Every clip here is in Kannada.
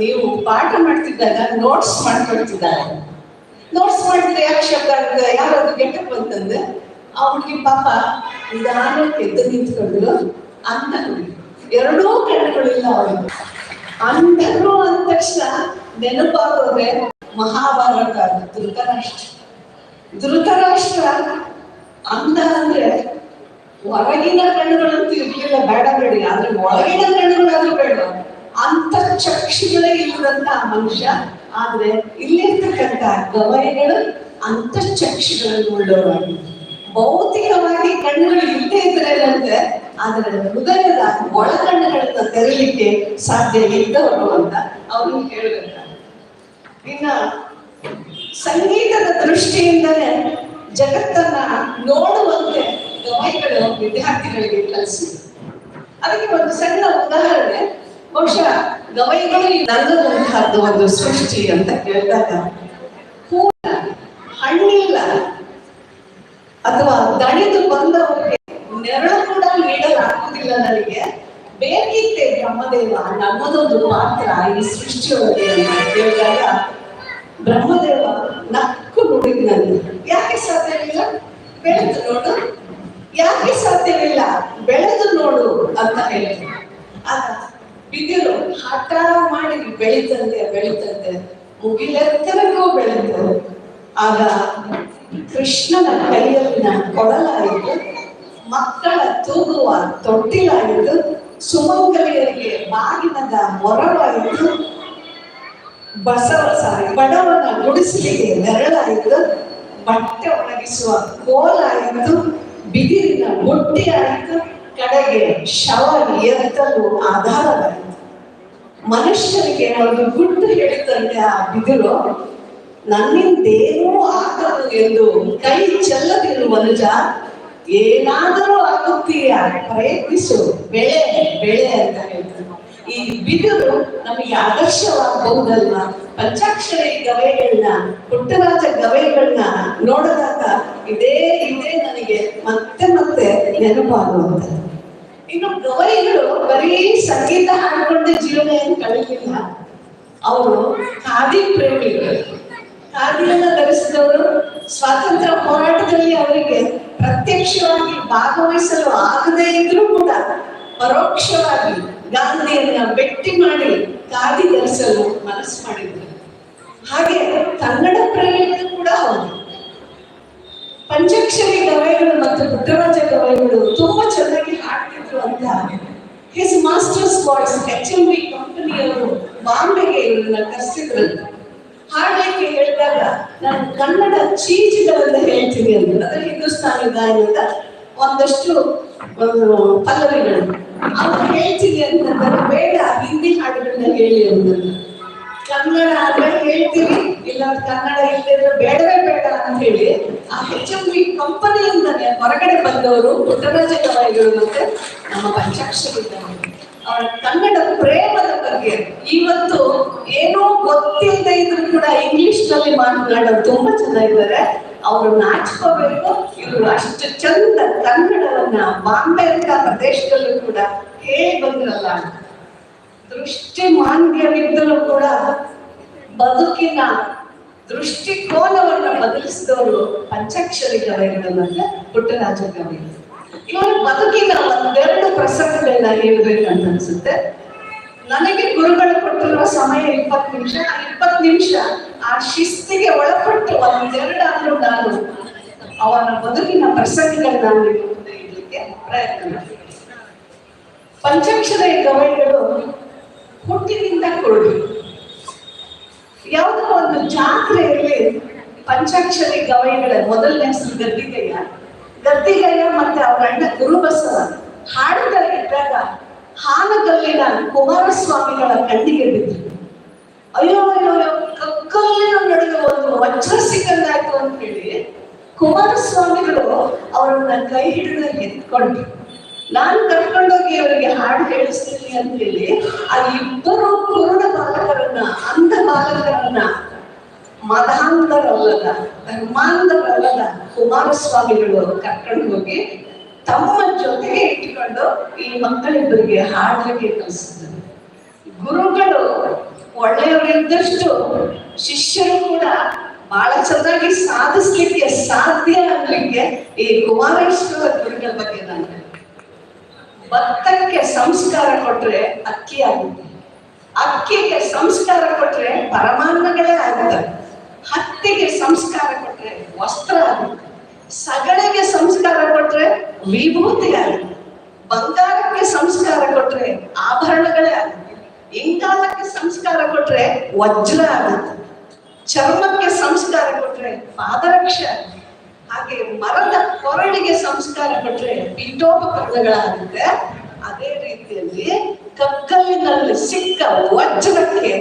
ನೀವು ಪಾಠ ಮಾಡ್ತಿದ್ದಾಗ ನೋಟ್ಸ್ ಮಾಡ್ಕೊಳ್ತಿದ್ದಾರೆ. ನೋಟ್ಸ್ ಮಾಡಿದ್ರೆ ಯಾಕೆ ಶಬ್ದ ಆಗ್ತದೆ? ಯಾರಾದ್ರೂ ಗೆಟ್ಟಪ್ ಅಂತಂದ್ರೆ ಆ ಹುಡುಗಿ ಪಾಪ ನಿಧಾನಕ್ಕೆ ಎದ್ದು ನಿಂತ್ಕೊಂಡ್ರು ಅಂತ ಎರಡೂ ಕಣ್ಣುಗಳಿಲ್ಲ ಅವಳಿಗೆ. ಅಂಧರು ಅಂದ ತಕ್ಷಣ ನೆನಪಾಗೋದ್ರೆ ಮಹಾಭಾರತ, ಧೃತರಾಷ್ಟ್ರ. ಧೃತರಾಷ್ಟ್ರ ಅಂಧ ಅಂದ್ರೆ ಹೊರಗಿನ ಕಣ್ಣುಗಳಂತೂ ಇರ್ಲಿಲ್ಲ, ಬೇಡ ಬೇಡಿ. ಆದ್ರೆ ಒಳಗಿನ ಕಣ್ಣುಗಳಾದ್ರೂ ಬೇಡ. ಅಂತ ಚಕ್ಷುಗಳೇ ಇಲ್ಲದಂತ ಮನುಷ್ಯ. ಆದ್ರೆ ಇಲ್ಲಿರ್ತಕ್ಕಂಥ ಗವಯಗಳು ಅಂತ ಚಕ್ಷುಗಳನ್ನು ಉಳ್ಳವರಾಗಿ ಭೌತಿಕವಾಗಿ ಕಣ್ಣುಗಳು ಇಲ್ಲದೆ ಅಲ್ಲಂದ್ರೆ ಅದರ ಹೃದಯದ ಒಳಕಣ್ಣುಗಳನ್ನ ತೆರಲಿಕ್ಕೆ ಸಾಧ್ಯ ಇದ್ದವರು ಅಂತ ಅವರು ಹೇಳ್ಬೇಕು ಇನ್ನ ಸಂಗೀತದ ದೃಷ್ಟಿಯಿಂದಲೇ ಜಗತ್ತನ್ನ ನೋಡುವಂತೆ ಗವಾಯಿಗಳು ವಿದ್ಯಾರ್ಥಿಗಳಿಗೆ ಕಲಿಸಿ ಅದಕ್ಕೆ ಒಂದು ಸಣ್ಣ ಉದಾಹರಣೆ. ಬಹುಶಃ ಗವೈಗಳು ನನ್ನದಂತಹದ್ದು ಒಂದು ಸೃಷ್ಟಿ ಅಂತ ಕೇಳಿದಾಗ ಹೂವಿನ ಹಣ್ಣಿಲ್ಲ ಅಥವಾ ದಣಿದು ಬಂದವರಿಗೆ ನೆರಳು ಕೂಡ ನೀಡಲಾಗುವುದಿಲ್ಲ ನನಗೆ. ಬೇಕಿತ್ತೆ ಬ್ರಹ್ಮದೇವ ನಮ್ಮದೊಂದು ಪಾತ್ರ ಈ ಸೃಷ್ಟಿಯೊಳಗೆ ಅಂತ ಕೇಳಿದಾಗ ಬ್ರಹ್ಮದೇವ ನಕ್ಕು ನನ್ನ ಯಾಕೆ ಸಾಧ್ಯವಿಲ್ಲ? ಬೆಳೆದು ನೋಡು. ಯಾಕೆ ಸಾಧ್ಯವಿಲ್ಲ? ಬೆಳೆದು ನೋಡು ಅಂತ ಹೇಳಿದ್ರು. ಆಗ ಬಿದಿರು ಹಠ ಮಾಡಿ ಬೆಳೀತಂತೆ ಬೆಳೀತಂತೆ. ಮುಗಿಲೆತ್ತರಕ್ಕೂ ಬೆಳೆದು ಆಗ ಕೃಷ್ಣನ ಕೈಯಲ್ಲಿನ ಕೊಡಲಾಯಿತು, ಮಕ್ಕಳ ತೂಗುವ ತೊಟ್ಟಿಲಾಯಿತು, ಸುಮಂಗಲಿಯರಿಗೆ ಬಾಗಿನದ ಮೊರವಾಯಿತು ಬಸವ ಬಡವನ ಗುಡಿಸಲಿಗೆ ನೆರಳಾಯಿತು, ಬಟ್ಟೆ ಒಣಗಿಸುವ ಕೋಲಾಯಿತು, ಬಿದಿರಿನ ಬುಟ್ಟಿ ಆಯಿತು ಕಡೆಗೆ ಶವ ಎತ್ತಲು ಆಧಾರವಾಯಿತು ಮನುಷ್ಯನಿಗೆ ಒಂದು ಗುಟ್ಟು ಹೇಳಿದಂತೆ ಆ ಬಿದಿರು, ನನ್ನಿಂದೇನೂ ಆಗದು ಎಂದು ಕೈ ಚೆಲ್ಲದಿರು ಮನುಜ ಏನಾದರೂ ಆಗುತ್ತೀಯ? ಪ್ರಯತ್ನಿಸು. ಬೆಳೆ ಬೆಳೆ ಅಂತ ಹೇಳ್ತಾರೆ ಈ ಬಿದಿರು ನಮಗೆ ಆದರ್ಶವಾಗಬಹುದಲ್ವಾ? ಪಂಚಾಕ್ಷರಿ ಗವೆಗಳನ್ನ ಪುಟ್ಟರಾಜ ಗವೆಗಳನ್ನ ನೋಡಿದಾಗ ಇದೇ ಇದೇ ನನಗೆ ಮತ್ತೆ ಮತ್ತೆ ನೆನಪಾಗುವಂಥದ್ದು. ಇನ್ನು ಗವೈಗಳು ಬರೀ ಸಂಗೀತ ಹಾಡ್ಕೊಂಡೆ ಜೀವನ ಏನು ಕಳೆಯಲಿಲ್ಲ ಅವರು ಖಾದಿ ಪ್ರೇಮಿಗಳು. ಖಾದಿಯನ್ನ ಧರಿಸಿದವರು ಸ್ವಾತಂತ್ರ್ಯ ಹೋರಾಟದಲ್ಲಿ ಅವರಿಗೆ ಪ್ರತ್ಯಕ್ಷವಾಗಿ ಭಾಗವಹಿಸಲು ಆಗದೇ ಇದ್ರೂ ಕೂಡ ಪರೋಕ್ಷವಾಗಿ ಗಾಂಧಿಯನ್ನ ಭೇಟಿ ಮಾಡಿ ಖಾದಿ ಧರಿಸಲು ಮನಸ್ಸು ಮಾಡಿದ್ರು. ಹಾಗೆ ಕನ್ನಡ ಪ್ರೇಮಿಗಳು ಕೂಡ ಹೌದು. ಪಂಚಾಕ್ಷರಿ ಗವಾಯಿಗಳು ಮತ್ತು ಪುಟ್ಟರಾಜ ಗವಾಯಿಗಳು ತುಂಬಾ ಚೆನ್ನಾಗಿ ಹಾಡ್ತಿದ್ರು ಅಂತ his master's voice H M V ಕಂಪನಿಯವರು ಬಾಂಬೆಗೆ ಇವರನ್ನ ಕರೆಸಿದ್ರು ಹಾಡಲಿಕ್ಕೆ ಹೇಳಿದಾಗ, ನಾನು ಕನ್ನಡ ಚೀಜಿಗಳನ್ನ ಹೇಳ್ತೀನಿ ಅಂತ ಅಂದ್ರೆ ಹಿಂದೂಸ್ತಾನಿ ಗಾಯನದ ಒಂದಷ್ಟು, ಒಂದು ಪಲ್ಲವಿಗಳು. ಅವ್ರು ಹೇಳ್ತೀನಿ ಅಂತಂದ್ರೆ ಬೇಡ ಹಿಂದಿ ಹಾಡುಗಳನ್ನ ಹೇಳಿ ಅಂತಂದ್ರೆ ಕನ್ನಡ ಅಂದ್ರೆ ಹೇಳ್ತೀವಿ. ಇಲ್ಲ, ಕನ್ನಡ ಇಲ್ಲದ್ರೆ ಬೇಡವೇ ಬೇಡ ಅಂತ ಹೇಳಿ ಆ ಹೆಚ್ ಎಂ ವಿ ಕಂಪನಿಯಿಂದನೇ ಹೊರಗಡೆ ಬಂದವರು ಪುಟ್ಟರಾಜ ಮತ್ತೆ ನಮ್ಮ ಪಂಚಾಕ್ಷರಿದ್ದಾರೆ. ಅವರ ಕನ್ನಡ ಪ್ರೇಮದ ಬಗ್ಗೆ ಇವತ್ತು ಏನೋ ಗೊತ್ತಿಲ್ಲದೆ ಇದ್ರು ಕೂಡ ಇಂಗ್ಲಿಷ್ನಲ್ಲಿ ಮಾತನಾಡೋರು ತುಂಬಾ ಚೆನ್ನಾಗಿದ್ದಾರೆ. ಅವರು ನಾಚ್ಕೋಬೇಕು. ಇವರು ಅಷ್ಟು ಚಂದ ಕನ್ನಡವನ್ನ ಬಾಂಬೆ ಅಂತ ಪ್ರದೇಶದಲ್ಲೂ ಕೂಡ ಹೇಳಿ ಬಂದ್ರಲ್ಲ ದೃಷ್ಟಿ ಮಾಂದ್ಯವಿದ್ದರೂ ಕೂಡ ಬದುಕಿನ ದೃಷ್ಟಿಕೋನವನ್ನ ಬದಲಿಸಿದವರು ಪಂಚಾಕ್ಷರಿ ಕವಿಗಳು ಪುಟ್ಟರಾಜ ಕವಿಗಳು ಇವರು ಬದುಕಿನ ಒಂದೆರಡು ಪ್ರಸಂಗಗಳನ್ನ ಹೇಳ್ಬೇಕಂತ ಅನ್ಸುತ್ತೆ. ನನಗೆ ಗುರುಗಳು ಕೊಟ್ಟಿರುವ ಸಮಯ ಇಪ್ಪತ್ತು ನಿಮಿಷ, ಆ ಇಪ್ಪತ್ತು ನಿಮಿಷ ಆ ಶಿಸ್ತಿಗೆ ಒಳಪಟ್ಟು ಒಂದೆರಡಾದ್ರೂ ನಾನು ಅವನ ಬದುಕಿನ ಪ್ರಸಂಗಗಳನ್ನ ನಾನು ಮುಂದೆ ಇಡಲಿಕ್ಕೆ ಪ್ರಯತ್ನ ಮಾಡ್ತೀನಿ. ಪಂಚಾಕ್ಷರ ಗವೈಗಳು ಹುಟ್ಟಿನಿಂದ ಕೊಡುಗೆ. ಯಾವುದೋ ಒಂದು ಜಾತ್ರೆಯಲ್ಲಿ ಪಂಚಾಕ್ಷರಿ ಗವೈಗಳ ಮೊದಲನೇ ಹೆಸರು ಗದ್ದಿಗಯ್ಯ. ಗದ್ದಿಗಯ್ಯ ಮತ್ತೆ ಅವರ ಅಣ್ಣ ಗುರುಬಸವ ಹಾಡುತ್ತಾ ಇದ್ದಾಗ ಹಾನಗಲ್ಲಿನ ಕುಮಾರಸ್ವಾಮಿಗಳ ಕಣ್ಣಿಗೆ ಬಿದ್ದರು ಅಯ್ಯೋ ಅಯ್ಯೋ ಅಯ್ಯೋ ಕಕ್ಕಲ್ಲಿನ ನಡುವೆ ಒಂದು ವಜ್ರ ಸಿಕ್ಕಂದಾಯ್ತು ಅಂತ ಹೇಳಿ ಕುಮಾರಸ್ವಾಮಿಗಳು ಅವರನ್ನ ಕೈ ಹಿಡಿದು ಎತ್ಕೊಂಡ್ರು. ನಾನು ಕರ್ಕೊಂಡೋಗಿ ಅವರಿಗೆ ಹಾಡು ಹೇಳಿಸ್ತೀನಿ ಅಂತ ಹೇಳಿ ಆ ಇಬ್ಬರು ಕುರುಡ ಬಾಲಕರನ್ನ ಅಂಧ ಬಾಲಕರನ್ನ ಮದಾಂಧರಲ್ಲದ ಪ್ರಹ್ಲಾದ ಕುಮಾರಸ್ವಾಮಿಗಳು ಕರ್ಕೊಂಡು ಹೋಗಿ ತಮ್ಮ ಜೊತೆಗೆ ಇಟ್ಕೊಂಡು ಈ ಮಕ್ಕಳಿಬ್ಬರಿಗೆ ಹಾಡಲಿಕ್ಕೆ ಕಲಿಸಿದ್ರು. ಗುರುಗಳು ಒಳ್ಳೆಯವರಿದ್ದಷ್ಟು ಶಿಷ್ಯರು ಕೂಡ ಬಹಳ ಚೆನ್ನಾಗಿ ಸಾಧಿಸ್ಲಿಕ್ಕೆ ಸಾಧ್ಯ ಅನ್ನಲಿಕ್ಕೆ ಈ ಕುಮಾರೇಶ್ವರ ಗುರುಗಳ ಬಗ್ಗೆ ನಾನು ಭತ್ತಕ್ಕೆ ಸಂಸ್ಕಾರ ಕೊಟ್ರೆ ಅಕ್ಕಿ ಆಗುತ್ತೆ ಅಕ್ಕಿಗೆ ಸಂಸ್ಕಾರ ಕೊಟ್ರೆ ಪರಮಾನ್ನಗಳೇ ಆಗುತ್ತೆ ಹತ್ತಿಗೆ ಸಂಸ್ಕಾರ ಕೊಟ್ರೆ ವಸ್ತ್ರ ಆಗುತ್ತೆ ಸಗಣಿಗೆ ಸಂಸ್ಕಾರ ಕೊಟ್ರೆ ವಿಭೂತಿ ಆಗುತ್ತೆ ಬಂಗಾರಕ್ಕೆ ಸಂಸ್ಕಾರ ಕೊಟ್ರೆ ಆಭರಣಗಳೇ ಆಗುತ್ತೆ. ಇಂಗಾಲಕ್ಕೆ ಸಂಸ್ಕಾರ ಕೊಟ್ರೆ ವಜ್ರ ಆಗುತ್ತೆ. ಚರ್ಮಕ್ಕೆ ಸಂಸ್ಕಾರ ಕೊಟ್ರೆ ಪಾದರಕ್ಷ ಹಾಗೆ ಮರದ ಕೊರಳಿಗೆ ಸಂಸ್ಕಾರ ಕೊಟ್ರೆ ಪೀಠೋಪಕರಣಗಳಾಗುತ್ತೆ. ಅದೇ ರೀತಿಯಲ್ಲಿ ಕಕ್ಕಲ್ಲಿನಲ್ಲಿ ಸಿಕ್ಕ ವಜ್ರಕ್ಕೆ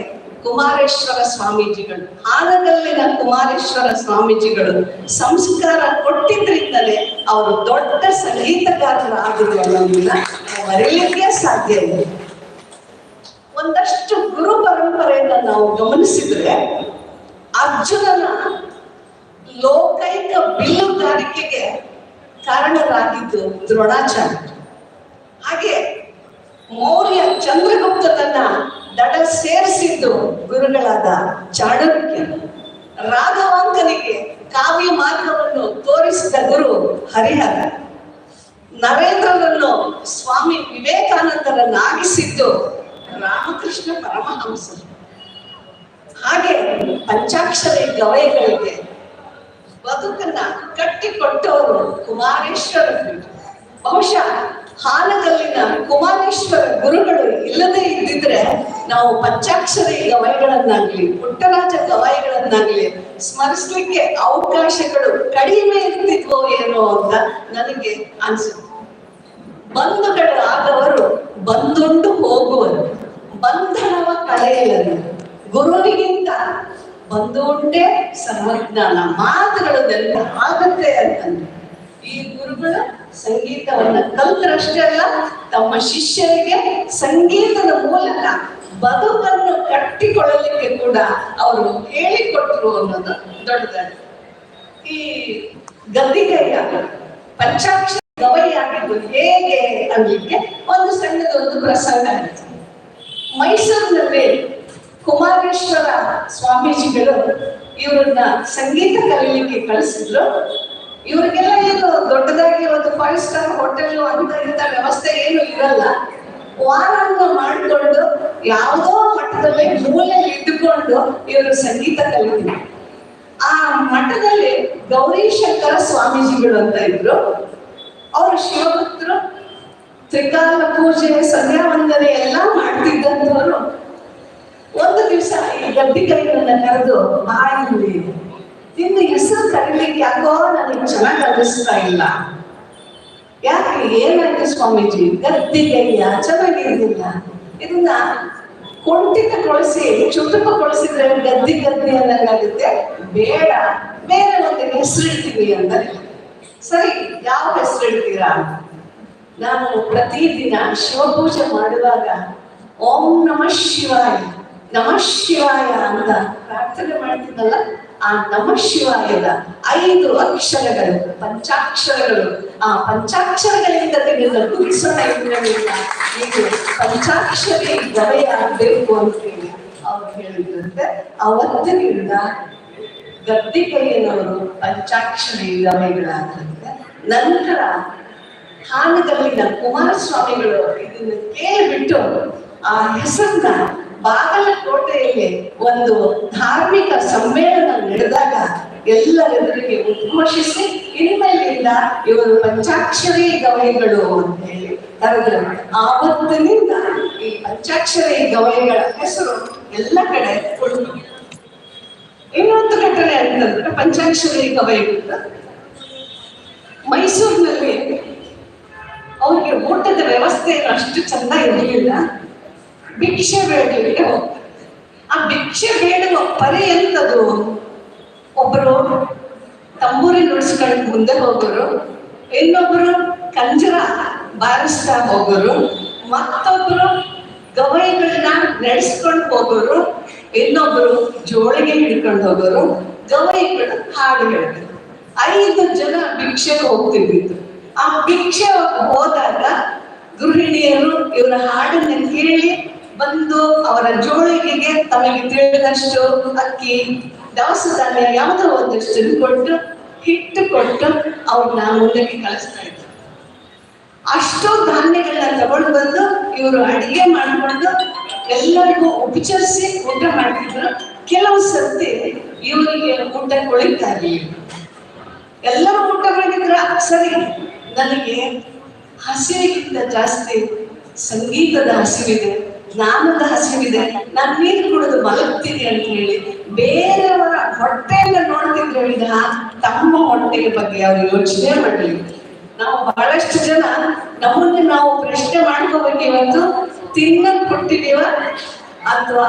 ಕುಮಾರೇಶ್ವರ ಸ್ವಾಮೀಜಿಗಳು. ಹಾನಗಲ್ಲಿನ ಕುಮಾರೇಶ್ವರ ಸ್ವಾಮೀಜಿಗಳು ಸಂಸ್ಕಾರ ಕೊಟ್ಟಿದ್ರಿಂದಲೇ ಅವರು ದೊಡ್ಡ ಸಂಗೀತಗಾರರಾಗಿದ್ರು ಅನ್ನೋದನ್ನ ಮರೆಯಲಿಕ್ಕೆ ಸಾಧ್ಯ ಇಲ್ಲ. ಒಂದಷ್ಟು ಗುರು ಪರಂಪರೆಯನ್ನ ನಾವು ಗಮನಿಸಿದ್ರೆ ಅರ್ಜುನನ ಲೋಕೈಕ ಬಿಲ್ಲುಗಾರಿಕೆಗೆ ಕಾರಣರಾಗಿದ್ದು ದ್ರೋಣಾಚಾರ್ಯ ಹಾಗೆ ಮೌರ್ಯ ಚಂದ್ರಗುಪ್ತನನ್ನ ದಡ ಸೇರಿಸಿದ್ದು ಗುರುಗಳಾದ ಚಾಣಕ್ಯ. ರಾಘವಾಂಕನಿಗೆ ಕಾವ್ಯ ಮಾರ್ಗವನ್ನು ತೋರಿಸಿದ ಗುರು ಹರಿಹರ. ನರೇಂದ್ರನನ್ನು ಸ್ವಾಮಿ ವಿವೇಕಾನಂದರನ್ನಾಗಿಸಿದ್ದು ರಾಮಕೃಷ್ಣ ಪರಮಹಂಸ. ಹಾಗೆ ಪಂಚಾಕ್ಷರಿ ಗವಯಗಳಿಗೆ ಬದುಕನ್ನ ಕಟ್ಟಿಕೊಟ್ಟವರು ಕುಮಾರೇಶ್ವರ ಬಹುಶಃ ಹಾಲದಲ್ಲಿನ ಕುಮಾರೇಶ್ವರ ಗುರುಗಳು ಇಲ್ಲದೇ ಇದ್ದಿದ್ರೆ ನಾವು ಪಂಚಾಕ್ಷರಿ ಗವಾಯಿಗಳನ್ನಾಗ್ಲಿ, ಪುಟ್ಟರಾಜ ಗವಾಯಿಗಳನ್ನಾಗ್ಲಿ ಸ್ಮರಿಸ್ಲಿಕ್ಕೆ ಅವಕಾಶಗಳು ಕಡಿಮೆ ಇರ್ತಿದ್ವೋ ಏನೋ ಅಂತ ನನಗೆ ಅನ್ಸುತ್ತೆ. ಬಂಧುಗಳು ಆದವರು ಬಂದುಂಡು ಹೋಗುವರು. ಬಂಧನವ ಕಳೆಯಲರು ಗುರುವಿಗಿಂತ ಬಂದು ಉಂಟೆ ಸರ್ವಜ್ಞಾನ ಮಾತುಗಳು ನೆನಪು ಆಗತ್ತೆ ಅಂತಂದ್ರೆ. ಈ ಗುರುಗಳು ಸಂಗೀತವನ್ನ ಕಲ್ತರಷ್ಟೇ ಅಲ್ಲ, ತಮ್ಮ ಶಿಷ್ಯರಿಗೆ ಸಂಗೀತದ ಮೂಲಕ ಬದುಕನ್ನು ಕಟ್ಟಿಕೊಳ್ಳಲಿಕ್ಕೆ ಕೂಡ ಅವರು ಹೇಳಿಕೊಟ್ರು ಅನ್ನೋದು ದೊಡ್ಡದಾಗಿ. ಈ ಗದ್ದಿಗೆಯ ಪಂಚಾಕ್ಷ ಗವೈ ಹೇಗೆ ಅನ್ನಲಿಕ್ಕೆ ಒಂದು ಸಣ್ಣದೊಂದು ಪ್ರಸಂಗ ಆಯಿತು ಮೈಸೂರಿನಲ್ಲಿ ಕುಮಾರೇಶ್ವರ ಸ್ವಾಮೀಜಿಗಳು ಇವರನ್ನ ಸಂಗೀತ ಕಲೀಲಿಕ್ಕೆ ಕಳಿಸಿದ್ರು. ಇವರಿಗೆಲ್ಲ ಏನು ದೊಡ್ಡದಾಗಿ ಒಂದು ಫೈವ್ ಸ್ಟಾರ್ ಹೋಟೆಲ್ ಅಂತ ಇಂಥ ವ್ಯವಸ್ಥೆ ಏನು ಇರಲ್ಲ. ವಾರನ್ನ ಮಾಡಿಕೊಂಡು ಯಾವುದೋ ಮಠದಲ್ಲಿ ಮೂಲೆಯಲ್ಲಿ ಇದ್ದುಕೊಂಡು ಇವರು ಸಂಗೀತ ಕಲಿತಿದ್ರು. ಆ ಮಠದಲ್ಲಿ ಗೌರಿ ಶಂಕರ ಸ್ವಾಮೀಜಿಗಳು ಅಂತ ಇದ್ರು. ಅವರು ಶಿವಭಕ್ತರು ತ್ರಿಕಾಲ ಪೂಜೆ, ಸಂಧ್ಯಾ ವಂದನೆ ಎಲ್ಲ ಮಾಡ್ತಿದ್ದಂಥವ್ರು. ಒಂದು ದಿವಸ ಈ ಗದ್ದಿಗೆಗಳನ್ನ ಕರೆದು ಬಾಯಿ ನಿನ್ನ ಹೆಸರು ಕರೀಲಿಕ್ಕೆ ಯಾಕೋ ನನಗೆ ಚೆನ್ನಾಗಿ ಅನಿಸ್ತಾ ಇಲ್ಲ. ಯಾಕೆ, ಏನಾಯ್ತು ಸ್ವಾಮೀಜಿ? ಗದ್ದಿಗೆಯ ಚೆನ್ನಾಗಿರ್ಲಿಲ್ಲ? ಇದನ್ನ ಕುಂಠಿತಗೊಳಿಸಿ ಚುಟುಕುಗೊಳಿಸಿದ್ರೆ ಗದ್ದಿ ಗದ್ದಿ ಅನ್ನಂಗಾಗುತ್ತೆ. ಬೇಡ, ಬೇರೆ ಒಂದು ಹೆಸರು ಇಡ್ತೀವಿ ಅಂತ ಸರಿ, ಯಾವ ಹೆಸರು ಇಡ್ತೀರಾ? ನಾನು ಪ್ರತಿದಿನ ಶಿವಪೂಜೆ ಮಾಡುವಾಗ ಓಂ ನಮಃ ಶಿವಾಯ, ನಮ ಶಿವಾಯ ಅಂತ ಪ್ರಾರ್ಥನೆ ಮಾಡ್ತೀನಲ್ಲ? ಆ ನಮ ಶಿವಾಯದ ಐದು ಅಕ್ಷರಗಳು, ಪಂಚಾಕ್ಷರಗಳು. ಆ ಪಂಚಾಕ್ಷರಗಳಿಂದ ನಿನ್ನ ಕುಡಿಸೋಣ ಇದ್ರಲ್ಲಿಲ್ಲ ನೀವು ಪಂಚಾಕ್ಷರಿ ಗವೆಯಾಗಬೇಕು ಅಂತೇಳಿ ಅವ್ರು ಹೇಳಿದ್ರಂತೆ. ಅವತ್ತಿನಿಂದ ಗದ್ದಿಗೆಯವರು ಪಂಚಾಕ್ಷರಿ ಗವೆಗಳಾದ್ರಂತೆ ನಂತರ ಹಾನದಲ್ಲಿನ ಕುಮಾರಸ್ವಾಮಿಗಳು ಇದನ್ನು ಕೇಳಿಬಿಟ್ಟು ಆ ಹೆಸರನ್ನ ಬಾಗಲಕೋಟೆಯಲ್ಲಿ ಒಂದು ಧಾರ್ಮಿಕ ಸಮ್ಮೇಳನ ನಡೆದಾಗ ಎಲ್ಲರೆದುರಿಗೆ ಉದ್ಘೋಷಿಸಿ, ಇನ್ಮೇಲಿಂದ ಇವರು ಪಂಚಾಕ್ಷರಿ ಗವಯಗಳು ಅಂತ ಹೇಳಿ ಕರೆದ್ರು. ಆವತ್ತಿನಿಂದ ಈ ಪಂಚಾಕ್ಷರಿ ಗವಯಗಳ ಹೆಸರು ಎಲ್ಲ ಕಡೆ ಉಂಟು ಇನ್ನೊಂದು ಘಟನೆ ಅಂತಂದ್ರೆ ಪಂಚಾಕ್ಷರಿ ಗವಯಗಳು ಮೈಸೂರಿನಲ್ಲಿ ಅವ್ರಿಗೆ ಊಟದ ವ್ಯವಸ್ಥೆ ಅಷ್ಟು ಚೆನ್ನಾಗಿ ಇರಲಿಲ್ಲ ಭಿಕ್ಷೆ ಬೇಡಲಿಕ್ಕೆ ಆ ಭಿಕ್ಷೆ ಬೇಡುವ ಪರಿ ಎಂತದು? ಒಬ್ಬರು ತಂಬೂರಿ ನುಡಿಸ್ಕೊಂಡು ಮುಂದೆ ಹೋಗೋರು ಇನ್ನೊಬ್ಬರು ಕಂಜರ ಬಾರಿಸ್ತಾ ಹೋಗೋರು ಮತ್ತೊಬ್ಬರು ಗವೈಗಳನ್ನ ನಡೆಸ್ಕೊಂಡು ಹೋಗೋರು ಇನ್ನೊಬ್ಬರು ಜೋಳಿಗೆ ಹಿಡ್ಕೊಂಡು ಹೋಗೋರು, ಗವೈಗಳು ಹಾಡು ಹೇಳಿದ್ರು ಐದು ಜನ ಭಿಕ್ಷೆಗೆ ಹೋಗ್ತಿದ್ದಿತ್ತು. ಆ ಭಿಕ್ಷೆ ಹೋದಾಗ ಗೃಹಿಣಿಯರು ಇವರ ಹಾಡನ್ನ ಕೇಳಿ ಬಂದು ಅವರ ಜೋಳಿಗೆಗೆ ತಮಗೆ ತಿಳಿದಷ್ಟು ಅಕ್ಕಿ ದವಸ ಧಾನ್ಯ ಯಾವುದೋ ಒಂದಷ್ಟು ಕೊಟ್ಟು ಹಿಟ್ಟು ಕೊಟ್ಟು ಅವ್ರನ್ನ ಮುಂದಕ್ಕೆ ಕಳಿಸ್ತಾ ಇದ್ರು. ಅಷ್ಟು ಧಾನ್ಯಗಳನ್ನ ತಗೊಂಡು ಬಂದು ಇವರು ಅಡಿಗೆ ಮಾಡಿಕೊಂಡು ಎಲ್ಲರಿಗೂ ಉಪಚರಿಸಿ ಊಟ ಮಾಡ್ತಿದ್ರು. ಕೆಲವು ಸರ್ತಿ ಇವರಿಗೆ ಊಟ ಕೊಳಿತಾ ಎಲ್ಲರೂ ಊಟ ಮಾಡಿದ್ರ. ಸರಿ, ನನಗೆ ಹಸಿವಿಗಿಂತ ಜಾಸ್ತಿ ಸಂಗೀತದ ಹಸಿವಿದೆ. ಜ್ಞಾನದ ಹಸಿವಿದೆ. ನಾನು ನೀರು ಕುಡಿದು ಮಲಗ್ತೀನಿ ಅಂತ ಹೇಳಿ ಬೇರೆಯವರ ಹೊಟ್ಟೆಯನ್ನ ನೋಡ್ತಿದ್ರೆ ವಿಧ ತಮ್ಮ ಹೊಟ್ಟೆಯ ಬಗ್ಗೆ ಅವರು ಯೋಚನೆ ಮಾಡಲಿ. ನಾವು ಬಹಳಷ್ಟು ಜನ ನಮ್ಮನ್ನು ನಾವು ಪ್ರಶ್ನೆ ಮಾಡ್ಕೋಬೇಕು ಇವತ್ತು. ತಿನ್ನಕ್ ಹುಟ್ಟಿದೀವ ಅಥವಾ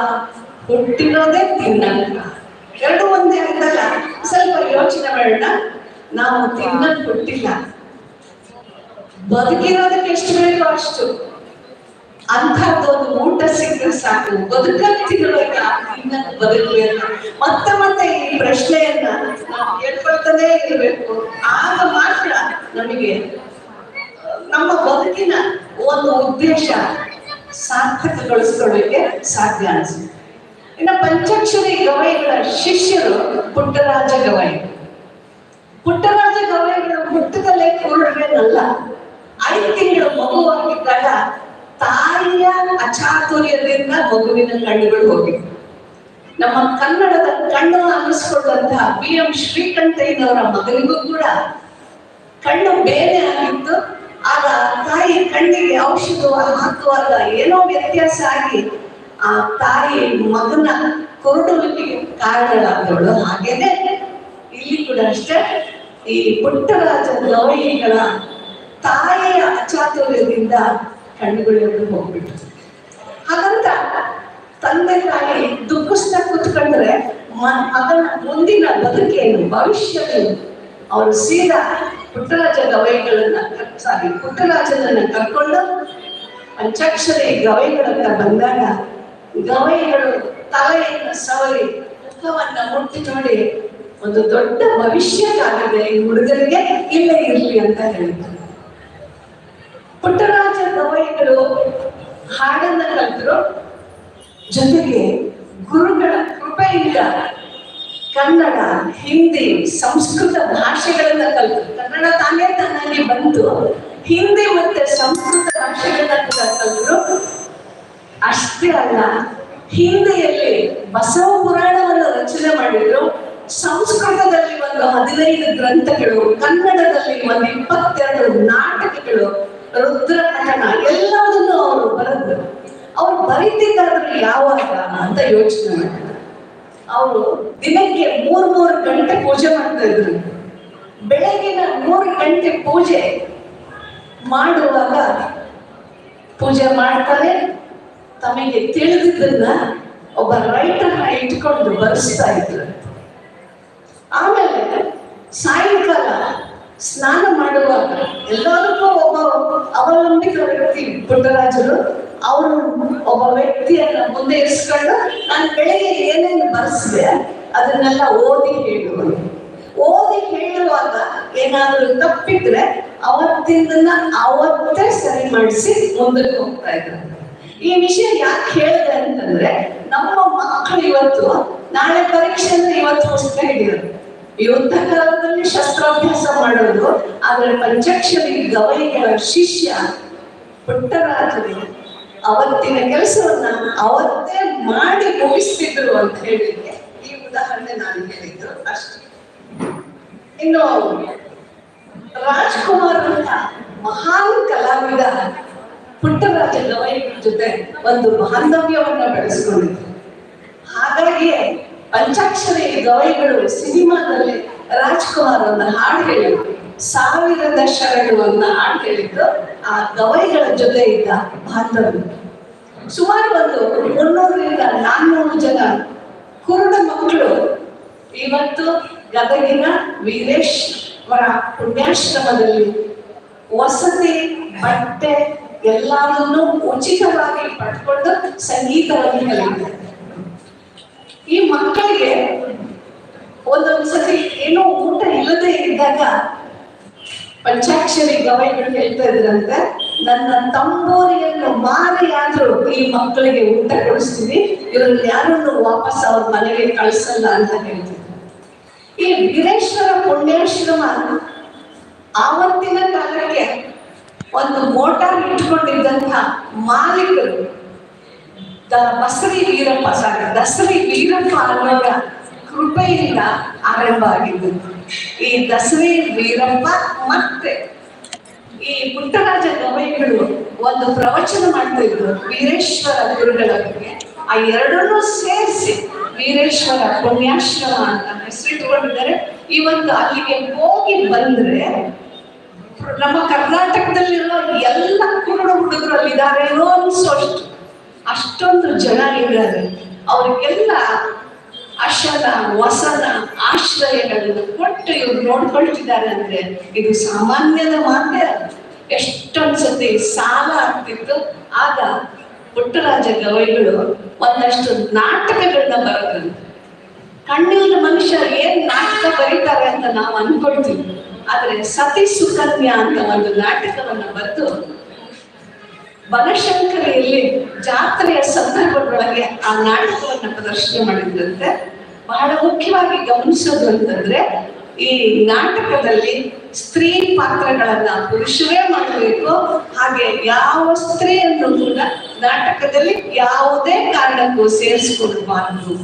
ಹುಟ್ಟಿರೋದೇ ತಿನ್ನಕ್ಕ ಎರಡು ಒಂದೇ ಅಂತಲ್ಲ. ಸ್ವಲ್ಪ ಯೋಚನೆ ಮಾಡೋಣ. ನಾವು ತಿನ್ನಕ್ ಕೊಟ್ಟಿಲ್ಲ ಬದುಕಿರೋದಕ್ಕೆ ಎಷ್ಟು ಬೇಕೋ ಅಷ್ಟು. ಅಂಥದ್ದೊಂದು ಊಟ ಸಿಕ್ಕರೆ ಸಾಕು. ಬದುಕಲ್ಲಿ ತಿನ್ನಬೇಕ ಇನ್ನೊಂದು ಬದುಕಬೇಕು ಮತ್ತೆ ಮತ್ತೆ ಈ ಪ್ರಶ್ನೆಯನ್ನ ನಾವು ಇರಬೇಕು. ಆಗ ಮಾತ್ರ ನಮಗೆ, ನಮ್ಮ ಬದುಕಿನ ಒಂದು ಉದ್ದೇಶ ಸಾರ್ಥಕಗೊಳಿಸ್ಕೊಳ್ಳಿಕ್ಕೆ ಸಾಧ್ಯ ಅನ್ಸುತ್ತೆ. ಇನ್ನು ಪಂಚಾಕ್ಷರಿ ಗವಾಯಿಗಳ ಶಿಷ್ಯರು ಪುಟ್ಟರಾಜ ಗವಾಯಿ. ಪುಟ್ಟರಾಜ ಗವಾಯಿಗಳು ಹುಟ್ಟದಲ್ಲೇ ಕುರುಡರೇನಲ್ಲ ಐದು ತಿಂಗಳು ಮಗುವಾಗಿದ್ದಾಗ ತಾಯಿಯ ಅಚಾತುರ್ಯದಿಂದ ಮಗುವಿನ ಕಣ್ಣುಗಳು ಹೋಗಿವೆ. ನಮ್ಮ ಕನ್ನಡದ ಕಣ್ಣು ಅನ್ನಿಸ್ಕೊಂಡಂತಹ ಬಿ ಎಂ ಶ್ರೀಕಂಠಯ್ಯನವರ ಮಗನಿಗೂ ಕೂಡ ಕಣ್ಣು ಬೇರೆ ಆಗಿತ್ತು. ಆಗ ತಾಯಿ ಕಣ್ಣಿಗೆ ಔಷಧ ಹಾಕುವಾಗ ಏನೋ ವ್ಯತ್ಯಾಸ ಆಗಿ ಆ ತಾಯಿ ಮಗನ ಕೊರಡುವಿಕೆ ಕಾರಣಗಳಾದವಳು ಹಾಗೇನೆ ಇಲ್ಲಿ ಕೂಡ ಅಷ್ಟೇ, ಈ ಪುಟ್ಟರಾಜ ಗೌರಿಗಳ ತಾಯಿಯ ಅಚಾತುರ್ಯದಿಂದ ಕಣ್ಣುಗಳು ಹೋಗ್ಬಿಟ್ಟು ಹಾಗಂತ ತಂದೆ ತಾಯಿ ದುಃಖಿಸ್ತಾ ಕೂತ್ಕೊಂಡ್ರೆ ಮಗನ ಮುಂದಿನ ಬದುಕೇನು, ಭವಿಷ್ಯವೇನು? ಅವರು ಸೀದಾ ಪುಟ್ಟರಾಜ ಗವೈಗಳನ್ನ ಸಾರಿ ಪುಟ್ಟರಾಜನನ್ನ ಕರ್ಕೊಂಡು ಪಂಚಾಕ್ಷರಿ ಗವೈಗಳತ್ತ ಬಂದಾಗ ಗವೈಗಳು ತಲೆಯನ್ನು ಸವರಿ ಮುಖವನ್ನ ಮುಟ್ಟಿ ನೋಡಿ ಒಂದು ದೊಡ್ಡ ಭವಿಷ್ಯಕ್ಕಾಗಿದೆ, ಈ ಹುಡುಗರಿಗೆ ಇಲ್ಲೇ ಇರಲಿ ಅಂತ ಹೇಳಿದ್ರು. ಪುಟ್ಟರಾಜ ಗವಾಯಿಗಳು ಹಾಡನ್ನ ಕಲಿತರು. ಜೊತೆಗೆ ಗುರುಗಳ ಕೃಪೆಯಿಂದ ಕನ್ನಡ, ಹಿಂದಿ, ಸಂಸ್ಕೃತ ಭಾಷೆಗಳನ್ನ ಕಲಿತು ಕನ್ನಡ ತಾನೇ ತನ್ನಲ್ಲಿ ಬಂತು ಹಿಂದಿ ಮತ್ತೆ ಸಂಸ್ಕೃತ ಭಾಷೆಗಳನ್ನ ಕೂಡ ಕಲಿತರು. ಅಷ್ಟೇ ಅಲ್ಲ, ಹಿಂದಿಯಲ್ಲಿ ಬಸವ ಪುರಾಣವನ್ನು ರಚನೆ ಮಾಡಿದ್ರು. ಸಂಸ್ಕೃತದಲ್ಲಿ ಒಂದು ಹದಿನೈದು ಗ್ರಂಥಗಳು, ಕನ್ನಡದಲ್ಲಿ ಒಂದು ಇಪ್ಪತ್ತೆರಡು ನಾಟಕಗಳು ರುದ್ರಪಠಣ, ಎಲ್ಲದನ್ನು ಅವರು ಬರೆದ್ರು. ಅವ್ರು ಬರೀತಿದ್ದಾದ್ರೆ ಯಾವಾಗ ಅಂತ ಯೋಚನೆ ಮಾಡಿದ್ರು ಅವರು ದಿನಕ್ಕೆ ಮೂರ್ ಮೂರು ಗಂಟೆ ಪೂಜೆ ಮಾಡ್ತಾ ಇದ್ರು. ಬೆಳಗಿನ ಮೂರು ಗಂಟೆ ಪೂಜೆ ಮಾಡುವಾಗ ಪೂಜೆ ಮಾಡ್ತಾರೆ ತಮಗೆ ತಿಳಿದಿದ್ದನ್ನ ಒಬ್ಬ ರೈಟರ್ನ ಇಟ್ಕೊಂಡು ಬರೆಸ್ತಾ ಇದ್ರು. ಆಮೇಲೆ ಸಾಯಂಕಾಲ ಸ್ನಾನ ಮಾಡುವಾಗ ಎಲ್ಲದಕ್ಕೂ ಒಬ್ಬ ಅವಲಂಬಿತ ವ್ಯಕ್ತಿ ಪುಟ್ಟರಾಜರು, ಅವರು ಒಬ್ಬ ವ್ಯಕ್ತಿಯನ್ನ ಮುಂದೆ ಇರಿಸ್ಕೊಂಡು ನಾನು ಬೆಳಿಗ್ಗೆ ಏನೇನು ಬರೆಸಿದೆ ಅದನ್ನೆಲ್ಲ ಓದಿ ಹೇಳುವರು ಓದಿ ಹೇಳುವಾಗ ಏನಾದರೂ ತಪ್ಪಿದ್ರೆ ಅವತ್ತಿಂದನ್ನ ಅವತ್ತೇ ಸರಿ ಮಾಡಿಸಿ ಮುಂದಕ್ಕೆ ಹೋಗ್ತಾ ಇದ್ರು. ಈ ವಿಷಯ ಯಾಕೆ ಹೇಳಿದೆ ಅಂತಂದ್ರೆ ನಮ್ಮ ಮಕ್ಕಳು ಇವತ್ತು ನಾಳೆ ಪರೀಕ್ಷೆ ಅಂದ್ರೆ ಇವತ್ತು ಹೋಗ್ತಾ ಹಿಡಿಯೋದು. ಯುದ್ಧ ಕಾಲದಲ್ಲಿ ಶಸ್ತ್ರಾಭ್ಯಾಸ ಮಾಡೋದು ಆದರೆ ಪಂಚಾಕ್ಷರಿ ಗವರಿಗಳ ಶಿಷ್ಯ ಪುಟ್ಟರಾಜರು ಅವತ್ತಿನ ಕೆಲಸವನ್ನ ಅವತ್ತೇ ಮಾಡಿ ಮುಗಿಸ್ತಿದ್ರು ಅಂತ ಹೇಳಿದ್ರೆ ಈ ಉದಾಹರಣೆ ನಾನು ಹೇಳಿದ್ರು ಅಷ್ಟೇ. ಇನ್ನು ರಾಜ್ಕುಮಾರ್ ಅಂತ ಮಹಾನ್ ಕಲಾವಿದ, ಪುಟ್ಟರಾಜ ಗವಾಯಿಗಳ ಜೊತೆ ಒಂದು ಬಾಂಧವ್ಯವನ್ನ ಬೆಳೆಸ್ಕೊಂಡಿದ್ರು. ಹಾಗಾಗಿಯೇ ಪಂಚಾಕ್ಷರಿ ಗವಾಯಿಗಳು ಸಿನಿಮಾದಲ್ಲಿ ರಾಜ್ಕುಮಾರ್ ಒಂದು ಹಾಡು ಹೇಳಿದ್ರು. ಸಾವಿರದ ಶರಣು ಅಂತ ಹಾಡು ಹೇಳಿದ್ರು ಆ ಗವಾಯಿಗಳ ಜೊತೆ ಇದ್ದ ಬಾಂಧವ್ಯ ಸುಮಾರು ಒಂದು ಮುನ್ನೂರರಿಂದ ನಾನ್ನೂರು ಜನ ಕುರುಡ ಮಕ್ಕಳು. ಇವತ್ತು ಗದಗಿನ ವೀರೇಶ್ ಅವರ ಪುಣ್ಯಾಶ್ರಮದಲ್ಲಿ ವಸತಿ, ಬಟ್ಟೆ ಎಲ್ಲವನ್ನೂ ಉಚಿತವಾಗಿ ಪಡ್ಕೊಂಡು ಸಂಗೀತವನ್ನು ಕಲಿತಾರೆ ಈ ಮಕ್ಕಳಿಗೆ ಒಂದೊಂದ್ಸತಿ ಏನೋ ಊಟ ಇಲ್ಲದೆ ಇದ್ದಾಗ ಪಂಚಾಕ್ಷರಿ ಗವಾಯಿಗಳು ಹೇಳ್ತಾ ಇದ್ರಂತೆ, ನನ್ನ ತಂಬೋರಿಯನ್ನು ಮಾರಿಯಾದ್ರೂ ಈ ಮಕ್ಕಳಿಗೆ ಊಟ ಕೊಡಿಸ್ತೀವಿ ಇವ್ರನ್ನ ಯಾರನ್ನು ವಾಪಸ್ ಅವ್ರ ಮನೆಗೆ ಕಳಿಸಲ್ಲ ಅಂತ ಹೇಳ್ತಿದ್ರು ಈ ವೀರೇಶ್ವರ ಪುಣ್ಯಾಶ್ರಮ ಆವತ್ತಿನ ಕಾಲಕ್ಕೆ ಒಂದು ಮೋಟಾರ್ ಇಟ್ಕೊಂಡಿದ್ದಂತ ಮಾಲೀಕರು ದ ಬಸರಿ ವೀರಪ್ಪ ಸಾರಿ ದಸರಿ ವೀರಪ್ಪ ಅನ್ನೋರ ಕೃಪೆಯಿಂದ ಆರಂಭ ಆಗಿದ್ದು, ಈ ದಸರಿ ವೀರಪ್ಪ ಮತ್ತೆ ಈ ಪುಟ್ಟರಾಜ ಗವೈಗಳು ಒಂದು ಪ್ರವಚನ ಮಾಡ್ತಾ ಇದ್ರು, ವೀರೇಶ್ವರ ಗುರುಗಳ ಬಗ್ಗೆ. ಆ ಎರಡನ್ನೂ ಸೇರಿಸಿ ವೀರೇಶ್ವರ ಪುಣ್ಯಾಶ್ರಮ ಅಂತ ಹೆಸರಿಟ್ಕೊಂಡಿದ್ದಾರೆ ಇವತ್ತು ಅಲ್ಲಿಗೆ ಹೋಗಿ ಬಂದ್ರೆ ನಮ್ಮ ಕರ್ನಾಟಕದಲ್ಲಿರೋ ಎಲ್ಲ ಕುರುಡು ಹುಡುಗರು ಅಲ್ಲಿದ್ದಾರೆ ಅನ್ಸೋಷ್ಟು ಅಷ್ಟೊಂದು ಜನ ಇದ್ದಾರೆ. ಅವ್ರಿಗೆಲ್ಲ ಅಶದ ವಸನ ಆಶ್ರಯಗಳನ್ನು ಕೊಟ್ಟು ಇವ್ರು ನೋಡ್ಕೊಳ್ತಿದ್ದಾರೆ ಅಂದ್ರೆ ಇದು ಸಾಮಾನ್ಯದ ಮಾತೇ ಎಷ್ಟೊಂದ್ಸತಿ ಎಷ್ಟೊಂದ್ ಸತಿ ಸಾಲ ಆಗ್ತಿತ್ತು. ಆಗ ಪುಟ್ಟರಾಜ ಗವೈಗಳು ಒಂದಷ್ಟು ನಾಟಕಗಳನ್ನ ಬರೋದು ಕಣ್ಣಿನ ಮನುಷ್ಯ ಏನ್ ನಾಟಕ ಬರೀತಾರೆ ಅಂತ ನಾವು ಅನ್ಕೊಳ್ತೀವಿ. ಆದ್ರೆ ಸತಿ ಸುಕನ್ಯಾ ಅಂತ ಒಂದು ನಾಟಕವನ್ನ ಬರೆದು ಬನಶಂಕರಿಯಲ್ಲಿ ಜಾತ್ರೆಯ ಸಂದರ್ಭಗಳಲ್ಲಿ ಆ ನಾಟಕವನ್ನು ಪ್ರದರ್ಶನ ಮಾಡಿದ್ರಂತೆ. ಬಹಳ ಮುಖ್ಯವಾಗಿ ಗಮನಿಸೋದು ಅಂತಂದ್ರೆ, ಈ ನಾಟಕದಲ್ಲಿ ಸ್ತ್ರೀ ಪಾತ್ರಗಳನ್ನ ಪುರುಷರೇ ಮಾಡಬೇಕು. ಹಾಗೆ ಯಾವ ಸ್ತ್ರೀಯನ್ನು ಕೂಡ ನಾಟಕದಲ್ಲಿ ಯಾವುದೇ ಕಾರಣಕ್ಕೂ ಸೇರಿಸ್ಕೊಡ್ಬಾರ್ದು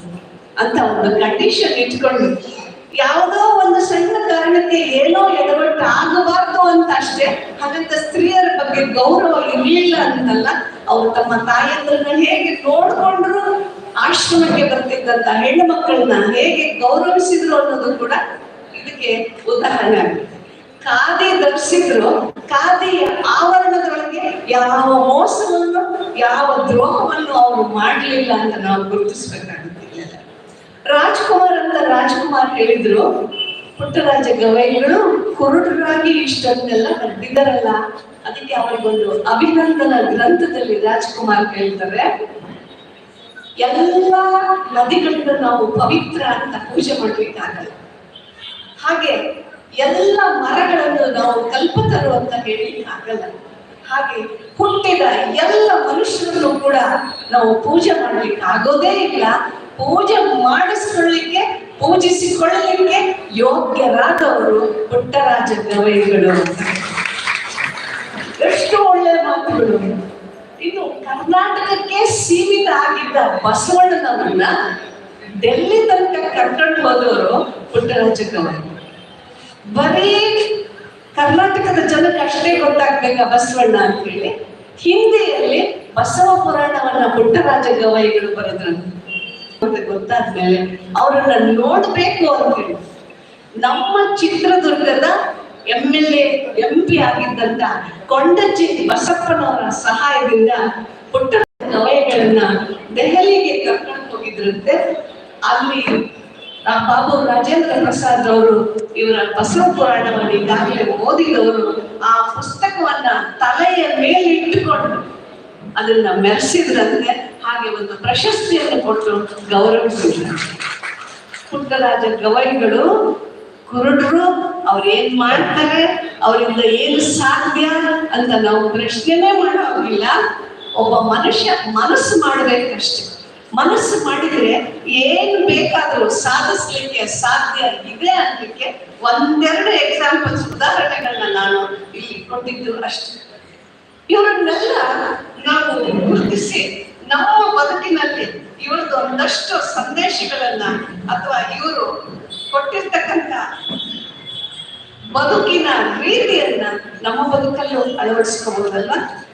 ಅಂತ ಒಂದು ಕಂಡೀಷನ್ ಇಟ್ಕೊಂಡು ಯಾವುದೋ ಒಂದು ಸಣ್ಣ ಕಾರಣಕ್ಕೆ ಏನೋ ಎಡವಟ್ಟು ಆಗಬಾರ್ದು ಅಂತ ಅಷ್ಟೇ ಹಾಗಂತ ಸ್ತ್ರೀಯರ ಬಗ್ಗೆ ಗೌರವ ಇರ್ಲಿಲ್ಲ ಅಂತಲ್ಲ, ಅವ್ರು ತಮ್ಮ ತಾಯಂದ್ರನ್ನ ಹೇಗೆ ನೋಡ್ಕೊಂಡ್ರು ಆಶ್ರಮಕ್ಕೆ ಬರ್ತಿದ್ದಂತ ಹೆಣ್ಣು ಮಕ್ಕಳನ್ನ ಹೇಗೆ ಗೌರವಿಸಿದ್ರು ಅನ್ನೋದು ಕೂಡ ಇದಕ್ಕೆ ಉದಾಹರಣೆ ಆಗುತ್ತೆ ಖಾದಿ ಧರಿಸಿದ್ರು, ಖಾದಿಯ ಆವರಣದೊಳಗೆ ಯಾವ ಮೋಸವನ್ನು, ಯಾವ ದ್ರೋಹವನ್ನು ಅವರು ಮಾಡಲಿಲ್ಲ ಅಂತ ನಾವು ಗುರುತಿಸ್ಬೇಕಾಗುತ್ತೆ ಇಲ್ಲೆಲ್ಲ. ರಾಜ್ಕುಮಾರ್ ಅಂತ ರಾಜ್ಕುಮಾರ್ ಹೇಳಿದ್ರು, ಪುಟ್ಟರಾಜ ಗವಾಯಿಗಳು ಕುರುಡರಾಗಿ ಇಷ್ಟನ್ನೆಲ್ಲ ಬರೆದಿದ್ದಾರಲ್ಲ, ಅದಕ್ಕೆ ಅವರಿಗೊಂದು ಅಭಿನಂದನ ಗ್ರಂಥದಲ್ಲಿ ರಾಜ್ಕುಮಾರ್ ಹೇಳ್ತಾರೆ. ಎಲ್ಲ ನದಿಗಳನ್ನ ನಾವು ಪವಿತ್ರ ಅಂತ ಪೂಜೆ ಮಾಡ್ಬೇಕಾಗಲ್ಲ ಹಾಗೆ ಎಲ್ಲ ಮರಗಳನ್ನು ನಾವು ಕಲ್ಪತರು ಅಂತ ಹೇಳಿ ಆಗಲ್ಲ ಹಾಗೆ ಹುಟ್ಟಿದ ಎಲ್ಲ ಮನುಷ್ಯರನ್ನು ಕೂಡ ನಾವು ಪೂಜೆ ಮಾಡ್ಲಿಕ್ಕೆ ಆಗೋದೇ ಇಲ್ಲ. ಪೂಜೆ ಮಾಡಿಸ್ಕೊಳ್ಳಿಕ್ಕೆ ಪೂಜಿಸಿಕೊಳ್ಳಲಿಕ್ಕೆ ಯೋಗ್ಯರಾದವರು ಪುಟ್ಟರಾಜ ಗವೈಗಳು ಎಷ್ಟು ಒಳ್ಳೆಯ ಮಾತುಗಳು. ಇನ್ನು ಕರ್ನಾಟಕಕ್ಕೆ ಸೀಮಿತ ಆಗಿದ್ದ ಬಸವಣ್ಣನವನ್ನ ಡೆಲ್ಲಿ ತನಕ ಕರ್ಕೊಂಡು ಹೋದವರು ಪುಟ್ಟರಾಜ ಗವೈಗಳು ಬರೀ ಕರ್ನಾಟಕದ ಜನಕ್ಕೆ ಅಷ್ಟೇ ಗೊತ್ತಾಗ್ಬೇಕಾ ಬಸವಣ್ಣ ಅಂತ ಹೇಳಿ ಹಿಂದಿಯಲ್ಲಿ ಬಸವ ಪುರಾಣವನ್ನ ಪುಟ್ಟರಾಜ ಗವಾಯಿಗಳು ಬರೆದ್ರಂತೆ ಅಂತ ಗೊತ್ತಾದ್ಮೇಲೆ ಅವರನ್ನ ನೋಡ್ಬೇಕು ಅಂತ ಹೇಳಿ. ನಮ್ಮ ಚಿತ್ರದುರ್ಗದ ಎಂ ಎಲ್ ಎಂ ಪಿ ಆಗಿದ್ದಂತ ಕೊಂಡಜ್ಜಿ ಬಸಪ್ಪನವರ ಸಹಾಯದಿಂದ ಪುಟ್ಟ ನವಯಗಳನ್ನ ದೆಹಲಿಗೆ ಕರ್ಕೊಂಡು ಹೋಗಿದ್ರಂತೆ. ಅಲ್ಲಿ ಬಾಬು ರಾಜೇಂದ್ರ ಪ್ರಸಾದ್ ಅವರು ಇವರ ಬಸವ ಪುರಾಣವನ್ನು ಈಗಾಗಲೇ ಓದಿದವರು. ಆ ಪುಸ್ತಕವನ್ನ ತಲೆಯ ಮೇಲೆ ಇಟ್ಟುಕೊಂಡು ಅದನ್ನ ಮೆರೆಸಿದ್ರಂತೆ ಹಾಗೆ ಒಂದು ಪ್ರಶಸ್ತಿಯನ್ನು ಕೊಟ್ಟು ಗೌರವಿಸಿದ್ರು. ಪುಟ್ಟರಾಜ ಗವೈಗಳು ಕುರುಡ್ರು ಅವ್ರು ಏನ್ ಮಾಡ್ತಾರೆ, ಅವರಿಂದ ಏನು ಸಾಧ್ಯ ಅಂತ ನಾವು ಪ್ರಶ್ನೆನೇ ಮಾಡೋದಿಲ್ಲ. ಒಬ್ಬ ಮನುಷ್ಯ ಮನಸ್ಸು ಮಾಡ್ಬೇಕಷ್ಟೆ. ಮನಸ್ಸು ಮಾಡಿದ್ರೆ ಏನು ಬೇಕಾದರೂ ಸಾಧಿಸ್ಲಿಕ್ಕೆ ಸಾಧ್ಯ ಇದೆ ಅನ್ನಲಿಕ್ಕೆ ಒಂದೆರಡು ಎಕ್ಸಾಂಪಲ್ಸ್ ಉದಾಹರಣೆಗಳನ್ನ ನಾನು ಇಲ್ಲಿ ಕೊಟ್ಟಿದ್ದು ಅಷ್ಟೇ. ಇವರನ್ನೆಲ್ಲ ನಾವು ಗುರುತಿಸಿ ನಮ್ಮ ಬದುಕಿನಲ್ಲಿ ಇವರದ್ದು ಒಂದಷ್ಟು ಸಂದೇಶಗಳನ್ನ ಅಥವಾ ಇವರು ಕೊಟ್ಟಿರ್ತಕ್ಕಂಥ ಬದುಕಿನ ರೀತಿಯನ್ನ ನಮ್ಮ ಬದುಕಲ್ಲೂ ಅಳವಡಿಸ್ಕೋಬಹುದಲ್ಲ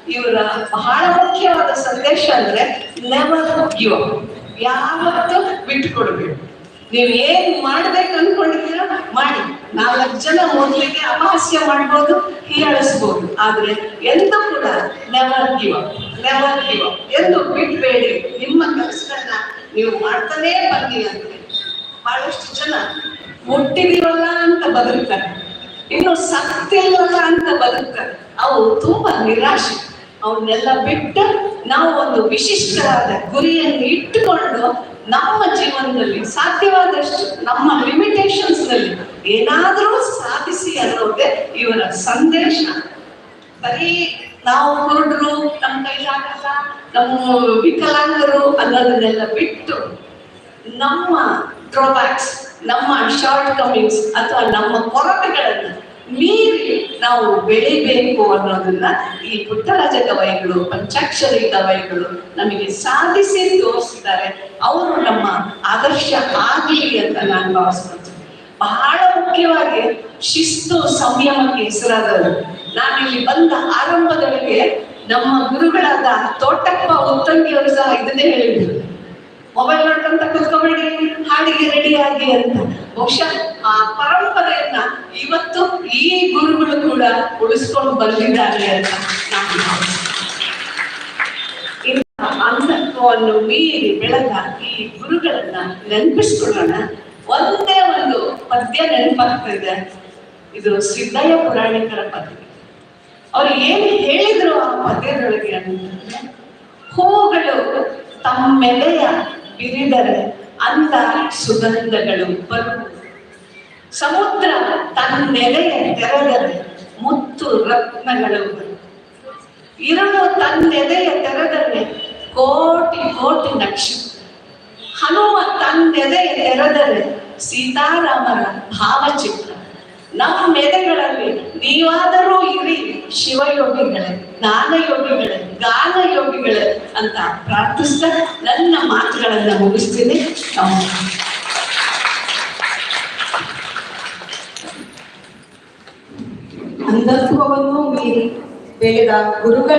ಇವರ ಬಹಳ ಮುಖ್ಯವಾದ ಸಂದೇಶ ಅಂದ್ರೆ ನೆವರ್ ಗಿವ್ ಯಾವತ್ತೂ ಬಿಟ್ಟುಕೊಡ್ಬೇಕು ನೀವು ಏನ್ ಮಾಡ್ಬೇಕು ಅನ್ಕೊಂಡಿದ್ದೀರೋ, ಮಾಡಿ. ನಾಲ್ಕು ಜನ ಓದ್ಲಿಕ್ಕೆ ಅಪಹಾಸ್ಯ ಮಾಡ್ಬೋದು, ಹೀಯಾಳಿಸ್ಬೋದು. ಆದ್ರೆ ಎಂದೂ ಕೂಡ ನೆವರ್ ಗಿವ್ ನೆವರ್ ಗಿವ್ ಎಂದು ಬಿಟ್ಬೇಡಿ. ನಿಮ್ಮ ಕೆಲಸಗಳನ್ನ ನೀವು ಮಾಡ್ತಾನೇ ಬನ್ನಿ ಅಂತ. ಬಹಳಷ್ಟು ಜನ ಹುಟ್ಟಿದೀವಲ್ಲ ಅಂತ ಬದುಕ್ತಾರೆ. ಇನ್ನು ಸತ್ತಿಲ್ವಲ್ಲ ಅಂತ ಬದುಕ್ತಾರೆ. ಅವು ತುಂಬಾ ನಿರಾಶೆ. ಅವನ್ನೆಲ್ಲ ಬಿಟ್ಟು ನಾವು ಒಂದು ವಿಶಿಷ್ಟವಾದ ಗುರಿಯನ್ನು ಇಟ್ಟುಕೊಂಡು ನಮ್ಮ ಜೀವನದಲ್ಲಿ ಸಾಧ್ಯವಾದಷ್ಟು, ನಮ್ಮ ಲಿಮಿಟೇಷನ್ಸ್ನಲ್ಲಿ ಏನಾದರೂ ಸಾಧಿಸಿ ಅನ್ನೋದೇ ಇವರ ಸಂದೇಶ. ಬರೀ ನಾವು ಕುರುಡರು, ನಮ್ಮ ಕೈಲಾಗಲ್ಲ, ನಮ್ಮ ವಿಕಲಾಂಗರು ಅನ್ನೋದನ್ನೆಲ್ಲ ಬಿಟ್ಟು ನಮ್ಮ ಡ್ರಾಬ್ಯಾಕ್ಸ್ ನಮ್ಮ ಶಾರ್ಟ್ ಕಮಿಂಗ್ಸ್ ಅಥವಾ ನಮ್ಮ ಕೊರತೆಗಳನ್ನು ಮೀರಿ ನಾವು ಬೆಳಿಬೇಕು ಅನ್ನೋದನ್ನ ಈ ಪುಟ್ಟರಾಜ ಗವಾಯಿಗಳು ಪಂಚಾಕ್ಷರಿ ಗವಾಯಿಗಳು ನಮಗೆ ಸಾಧಿಸಿ ತೋರಿಸಿದ್ದಾರೆ. ಅವರು ನಮ್ಮ ಆದರ್ಶ ಆಗಲಿ ಅಂತ ನಾನು ಭಾವಿಸ್ಕೊಳ್ತೀನಿ. ಬಹಳ ಮುಖ್ಯವಾಗಿ ಶಿಸ್ತು ಸಂಯಮಕ್ಕೆ ಹೆಸರಾದವರು. ಇಲ್ಲಿ ಬಂದ ಆರಂಭದೊಳಗೆ ನಮ್ಮ ಗುರುಗಳಾದ ತೋಟಪ್ಪ ಉತ್ತಂಗಿಯವರು ಸಹ ಇದನ್ನೇ ಹೇಳಿದ್ರು. ಮೊಬೈಲ್ ನೋಡ್ಕೊಂತ ಕುತ್ಕೊಬೇಡಿ, ಹಾಡಿಗೆ ರೆಡಿ ಆಗಿ ಅಂತ. ಬಹುಶಃ ಆ ಪರಂಪರೆಯನ್ನ ಇವತ್ತು ಈ ಗುರುಗಳು ಕೂಡ ಉಳಿಸ್ಕೊಂಡು ಬಂದಿದ್ದಾರೆ ಅಂತ ಅಂಧತ್ವವನ್ನು ಮೀರಿ ಬೆಳೆದ ಈ ಗುರುಗಳನ್ನ ನೆನಪಿಸ್ಕೊಳ್ಳೋಣ. ಒಂದೇ ಒಂದು ಪದ್ಯ ನೆನಪಾಗ್ತಾ ಇದೆ ಇದು ಸಿದ್ದಯ್ಯ ಪುರಾಣಿಕರ ಪದ್ಯ. ಅವ್ರು ಏನ್ ಹೇಳಿದ್ರು ಆ ಪದ್ಯದೊಳಗೆ ಅಂತಂದ್ರೆ ಹೂಗಳು ತಮ್ಮೆಲೆಯ ಬಿರಿದರೆ ಅಂದ ಸುಗಂಧಗಳು ಬರುವು ಸಮುದ್ರ ತನ್ನೆಲೆಯ ತೆರೆದರೆ ಮುತ್ತು ರತ್ನಗಳು ಇರಲು ತನ್ನ ತನ್ನೆದೆಯ ತೆರೆದರೆ ಕೋಟಿ ಕೋಟಿ ನಕ್ಷತ್ರ ಹನುಮ ತನ್ನೆದೆಯ ತೆರೆದರೆ ಸೀತಾರಾಮರ ಭಾವಚಿತ್ರ. ನಮ್ಮ ಎದೆಗಳಲ್ಲಿ ನೀವಾದರೂ ಇರಿ ಶಿವಯೋಗಿಗಳೇ, ಜ್ಞಾನಯೋಗಿಗಳೇ, ಗಾನಯೋಗಿಗಳೇ ಅಂತ ಪ್ರಾರ್ಥಿಸ್ತಾ ನನ್ನ ಮಾತುಗಳನ್ನು ಮುಗಿಸ್ತೀನಿ. ನಮಸ್ಕಾರ ಅಂಧತ್ವವನ್ನು ಮೀರಿ ಬೆಳೆದ ಗುರುಗಳ